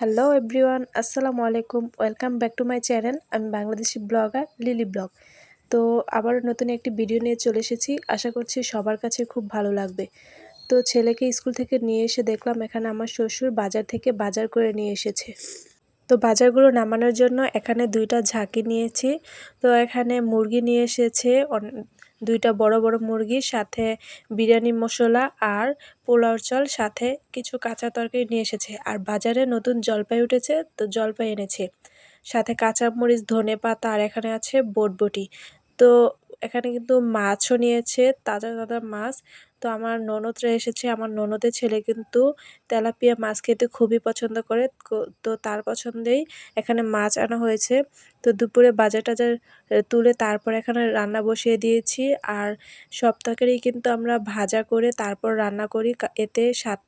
Hello everyone আসসালামু আলাইকুম welcome back to my channel আমি বাংলাদেশি ব্লগার লিলি ব্লগ তো আবার নতুন একটি ভিডিও নিয়ে চলে এসেছি। আশা করছি সবার কাছে খুব ভালো লাগবে। তো ছেলেকে স্কুল থেকে নিয়ে এসে দেখলাম এখানে আমার শ্বশুর বাজার থেকে বাজার করে নিয়ে এসেছে। তো বাজারগুলো নামানোর জন্য এখানে দুইটা ঝাঁকি নিয়েছি। তো এখানে মুরগি নিয়ে এসেছে দুইটা বড় বড় মুরগি, সাথে বিরিয়ানি মশলা আর পোলাওর চাল, সাথে কিছু কাঁচা তরকারি নিয়ে এসেছে। আর বাজারে নতুন জলপাই উঠেছে, তো জলপাই এনেছে। সাথে কাঁচামরিচ ধনে পাতা আর এখানে আছে বটবটি। তো এখানে কিন্তু মাছও নিয়েছে, তাজা তাজা মাছ। তো আমার ননদরা এসেছে, আমার ননদের ছেলে কিন্তু তেলাপিয়া মাছ খেতে খুবই পছন্দ করে। তো তার পছন্দেই এখানে মাছ আনা হয়েছে। তো দুপুরে বাজার টাজার তুলে তারপর এখানে রান্না বসিয়ে দিয়েছি। আর সব কিন্তু আমরা ভাজা করে তারপর রান্না করি। এতে স্বাদ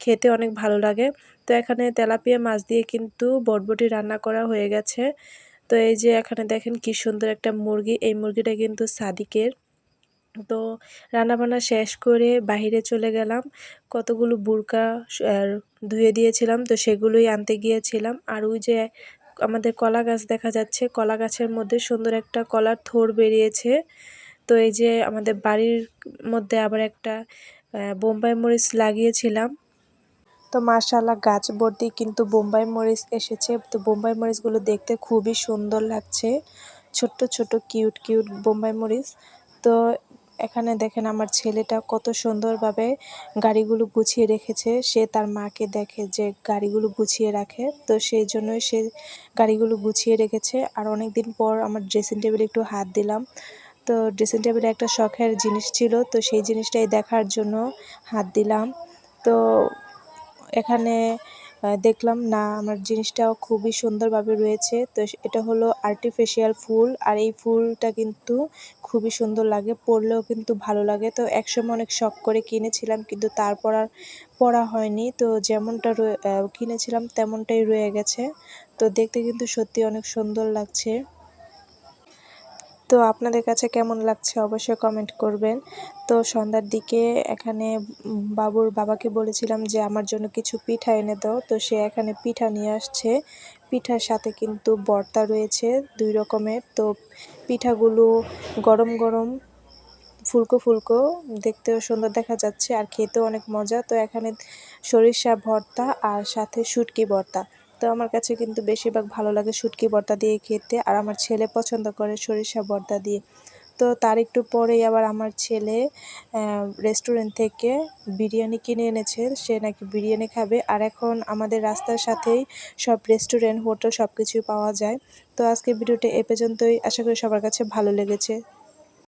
খেতে অনেক ভালো লাগে। তো এখানে তেলাপিয়া মাছ দিয়ে কিন্তু বটবটি রান্না করা হয়ে গেছে। তো এই যে এখানে দেখেন কি সুন্দর একটা মুরগি, এই মুরগিটা কিন্তু সাদিকের। তো রান্নাবান্না শেষ করে বাহিরে চলে গেলাম। কতগুলো বুরকা ধুয়ে দিয়েছিলাম, তো সেগুলোই আনতে গিয়েছিলাম। আর ওই যে আমাদের কলা গাছ দেখা যাচ্ছে, কলা গাছের মধ্যে সুন্দর একটা কলার থোর বেরিয়েছে। তো এই যে আমাদের বাড়ির মধ্যে আবার একটা বোম্বাই মরিচ লাগিয়েছিলাম। তো মাশাল্লাহ গাছ ভর্তি কিন্তু বোম্বাই মরিচ এসেছে। তো বোম্বাই মরিচগুলো দেখতে খুবই সুন্দর লাগছে। ছোট্ট ছোট কিউট কিউট বোম্বাই মরিচ। তো এখানে দেখেন আমার ছেলেটা কত সুন্দরভাবে গাড়িগুলো গুছিয়ে রেখেছে। সে তার মাকে দেখে যে গাড়িগুলো গুছিয়ে রাখে। তো সেই জন্যই সে গাড়িগুলো গুছিয়ে রেখেছে। আর অনেক দিন পর আমার ড্রেসিং টেবিলে একটু হাত দিলাম। তো ড্রেসিং টেবিলে একটা শখের জিনিস ছিল। তো সেই জিনিসটাই দেখার জন্য হাত দিলাম। তো এখানে দেখলাম, না, আমার জিনিসটাও খুবই সুন্দরভাবে রয়েছে। তো এটা হলো আর্টিফিশিয়াল ফুল, আর এই ফুলটা কিন্তু খুবই সুন্দর লাগে, পরলেও কিন্তু ভালো লাগে। তো একসময় অনেক শখ করে কিনেছিলাম, কিন্তু তারপর আর পরা হয়নি। তো যেমনটা কিনেছিলাম, তেমনটাই রয়ে গেছে। তো দেখতে কিন্তু সত্যি অনেক সুন্দর লাগছে। তো আপনাদের কাছে কেমন লাগছে অবশ্যই কমেন্ট করবেন। তো সন্ধ্যার দিকে এখানে বাবুর বাবাকে বলেছিলাম যে, আমার জন্য কিছু পিঠা এনে দাও। তো সে এখানে পিঠা নিয়ে আসছে। পিঠার সাথে কিন্তু বর্তা রয়েছে দুই রকমের। তো পিঠাগুলো গরম গরম ফুলকো ফুলকো, দেখতেও সুন্দর দেখা যাচ্ছে আর খেতেও অনেক মজা। তো এখানে সরিষা ভর্তা আর সাথে শুটকি ভর্তা। তো আমার কাছে কিন্তু বেশিরভাগ ভালো লাগে শুটকি ভর্তা দিয়ে খেতে, আর আমার ছেলে পছন্দ করে সরিষা ভর্তা দিয়ে। তো তার একটু পরেই আবার আমার ছেলে রেস্টুরেন্ট থেকে বিরিয়ানি কিনে এনেছে, সে নাকি বিরিয়ানি খাবে। আর এখন আমাদের রাস্তার সাথেই সব রেস্টুরেন্ট হোটেল সব কিছুই পাওয়া যায়। তো আজকে ভিডিওটা এ পর্যন্তই। আশা করি সবার কাছে ভালো লেগেছে।